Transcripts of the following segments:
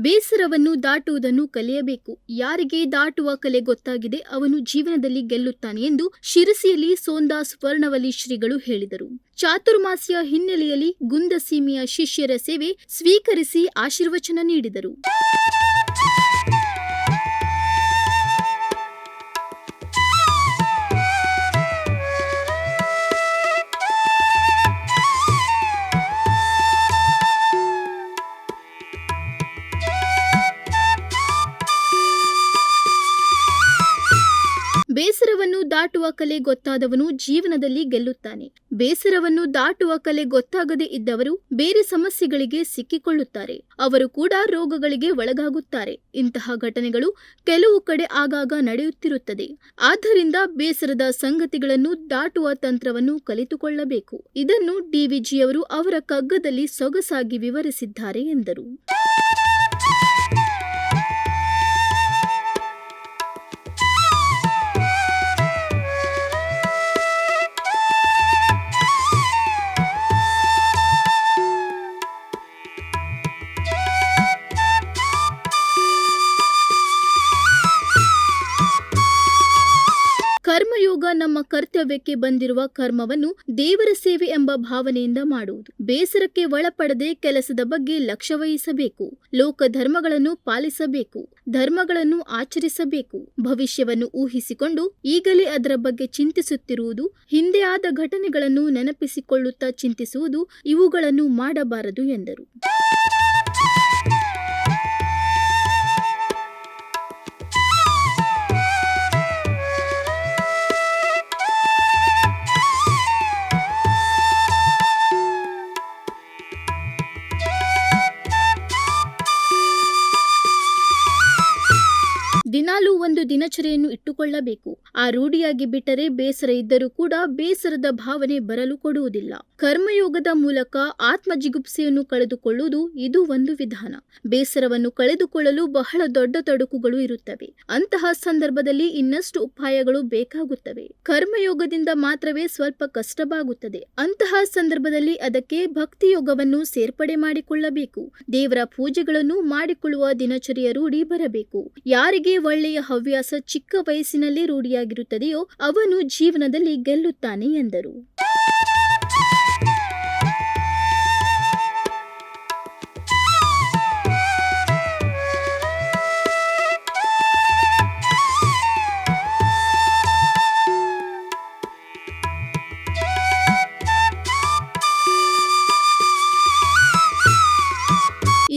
ಬೇಸರವನ್ನು ದಾಟುವುದನ್ನು ಕಲಿಯಬೇಕು. ಯಾರಿಗೆ ದಾಟುವ ಕಲೆ ಗೊತ್ತಾಗಿದೆ ಅವನು ಜೀವನದಲ್ಲಿ ಗೆಲ್ಲುತ್ತಾನೆ ಎಂದು ಶಿರಸಿಯಲ್ಲಿ ಸೋಂದಾಸ್ ವರ್ಣವಲಿ ಶ್ರೀಗಳು ಹೇಳಿದರು. ಚಾತುರ್ಮಾಸ್ಯ ಹಿನ್ನೆಲೆಯಲ್ಲಿ ಗುಂದಸೀಮೆಯ ಶಿಷ್ಯರ ಸೇವೆ ಸ್ವೀಕರಿಸಿ ಆಶೀರ್ವಚನ ನೀಡಿದರು. ಬೇಸರವನ್ನು ದಾಟುವ ಕಲೆ ಗೊತ್ತಾದವನು ಜೀವನದಲ್ಲಿ ಗೆಲ್ಲುತ್ತಾನೆ. ಬೇಸರವನ್ನು ದಾಟುವ ಕಲೆ ಗೊತ್ತಾಗದೇ ಇದ್ದವರು ಬೇರೆ ಸಮಸ್ಯೆಗಳಿಗೆ ಸಿಕ್ಕಿಕೊಳ್ಳುತ್ತಾರೆ. ಅವರು ಕೂಡ ರೋಗಗಳಿಗೆ ಒಳಗಾಗುತ್ತಾರೆ. ಇಂತಹ ಘಟನೆಗಳು ಕೆಲವು ಕಡೆ ಆಗಾಗ ನಡೆಯುತ್ತಿರುತ್ತದೆ. ಆದ್ದರಿಂದ ಬೇಸರದ ಸಂಗತಿಗಳನ್ನು ದಾಟುವ ತಂತ್ರವನ್ನು ಕಲಿತುಕೊಳ್ಳಬೇಕು. ಇದನ್ನು ಡಿವಿಜಿಯವರು ಅವರ ಕಗ್ಗದಲ್ಲಿ ಸೊಗಸಾಗಿ ವಿವರಿಸಿದ್ದಾರೆ ಎಂದರು. ಕರ್ಮಯೋಗ ನಮ್ಮ ಕರ್ತವ್ಯಕ್ಕೆ ಬಂದಿರುವ ಕರ್ಮವನ್ನು ದೇವರ ಸೇವೆ ಎಂಬ ಭಾವನೆಯಿಂದ ಮಾಡುವುದು. ಬೇಸರಕ್ಕೆ ಒಳಪಡದೆ ಕೆಲಸದ ಬಗ್ಗೆ ಲಕ್ಷ್ಯ ವಹಿಸಬೇಕು. ಲೋಕ ಧರ್ಮಗಳನ್ನು ಪಾಲಿಸಬೇಕು. ಧರ್ಮಗಳನ್ನು ಆಚರಿಸಬೇಕು. ಭವಿಷ್ಯವನ್ನು ಊಹಿಸಿಕೊಂಡು ಈಗಲೇ ಅದರ ಬಗ್ಗೆ ಚಿಂತಿಸುತ್ತಿರುವುದು, ಹಿಂದೆ ಆದ ಘಟನೆಗಳನ್ನು ನೆನಪಿಸಿಕೊಳ್ಳುತ್ತಾ ಚಿಂತಿಸುವುದು ಇವುಗಳನ್ನು ಮಾಡಬಾರದು ಎಂದರು. ದಿನಾಲೂ ಒಂದು ದಿನಚರಿಯನ್ನು ಇಟ್ಟುಕೊಳ್ಳಬೇಕು. ಆ ರೂಢಿಯಾಗಿ ಬಿಟ್ಟರೆ ಬೇಸರ ಇದ್ದರೂ ಕೂಡ ಬೇಸರದ ಭಾವನೆ ಬರಲು ಕೊಡುವುದಿಲ್ಲ. ಕರ್ಮಯೋಗದ ಮೂಲಕ ಆತ್ಮಜಿಗುಪ್ಸೆಯನ್ನು ಕಳೆದುಕೊಳ್ಳುವುದು ಇದು ಒಂದು ವಿಧಾನ. ಬೇಸರವನ್ನು ಕಳೆದುಕೊಳ್ಳಲು ಬಹಳ ದೊಡ್ಡ ತೊಡಕುಗಳು ಇರುತ್ತವೆ. ಅಂತಹ ಸಂದರ್ಭದಲ್ಲಿ ಇನ್ನಷ್ಟು ಉಪಾಯಗಳು ಬೇಕಾಗುತ್ತವೆ. ಕರ್ಮಯೋಗದಿಂದ ಮಾತ್ರವೇ ಸ್ವಲ್ಪ ಕಷ್ಟವಾಗುತ್ತದೆ. ಅಂತಹ ಸಂದರ್ಭದಲ್ಲಿ ಅದಕ್ಕೆ ಭಕ್ತಿಯೋಗವನ್ನು ಸೇರ್ಪಡೆ ಮಾಡಿಕೊಳ್ಳಬೇಕು. ದೇವರ ಪೂಜೆಗಳನ್ನು ಮಾಡಿಕೊಳ್ಳುವ ದಿನಚರಿಯ ರೂಢಿ ಬರಬೇಕು. ಯಾರಿಗೆ ಒಳ್ಳೆಯ ಹವ್ಯಾಸ ಚಿಕ್ಕ ವಯಸ್ಸಿನಲ್ಲಿ ರೂಢಿಯಾಗಿರುತ್ತದೆಯೋ ಅವನು ಜೀವನದಲ್ಲಿ ಗೆಲ್ಲುತ್ತಾನೆ ಎಂದರು.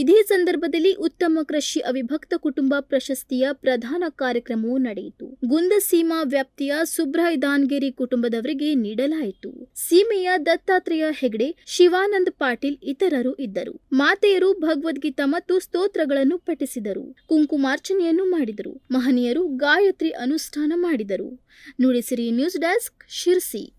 ಇದೇ ಸಂದರ್ಭದಲ್ಲಿ ಉತ್ತಮ ಕೃಷಿ ಅವಿಭಕ್ತ ಕುಟುಂಬ ಪ್ರಶಸ್ತಿಯ ಪ್ರಧಾನ ಕಾರ್ಯಕ್ರಮವು ನಡೆಯಿತು. ಗುಂದಸೀಮಾ ವ್ಯಾಪ್ತಿಯ ಸುಬ್ರಾಯ್ ದಾನ್ಗೇರಿ ಕುಟುಂಬದವರಿಗೆ ನೀಡಲಾಯಿತು. ಸೀಮೆಯ ದತ್ತಾತ್ರೇಯ ಹೆಗ್ಡೆ, ಶಿವಾನಂದ್ ಪಾಟೀಲ್ ಇತರರು ಇದ್ದರು. ಮಾತೆಯರು ಭಗವದ್ಗೀತಾ ಮತ್ತು ಸ್ತೋತ್ರಗಳನ್ನು ಪಠಿಸಿದರು. ಕುಂಕುಮಾರ್ಚನೆಯನ್ನು ಮಾಡಿದರು. ಮಹನೀಯರು ಗಾಯತ್ರಿ ಅನುಷ್ಠಾನ ಮಾಡಿದರು. Nudisiri news desk Sirsi.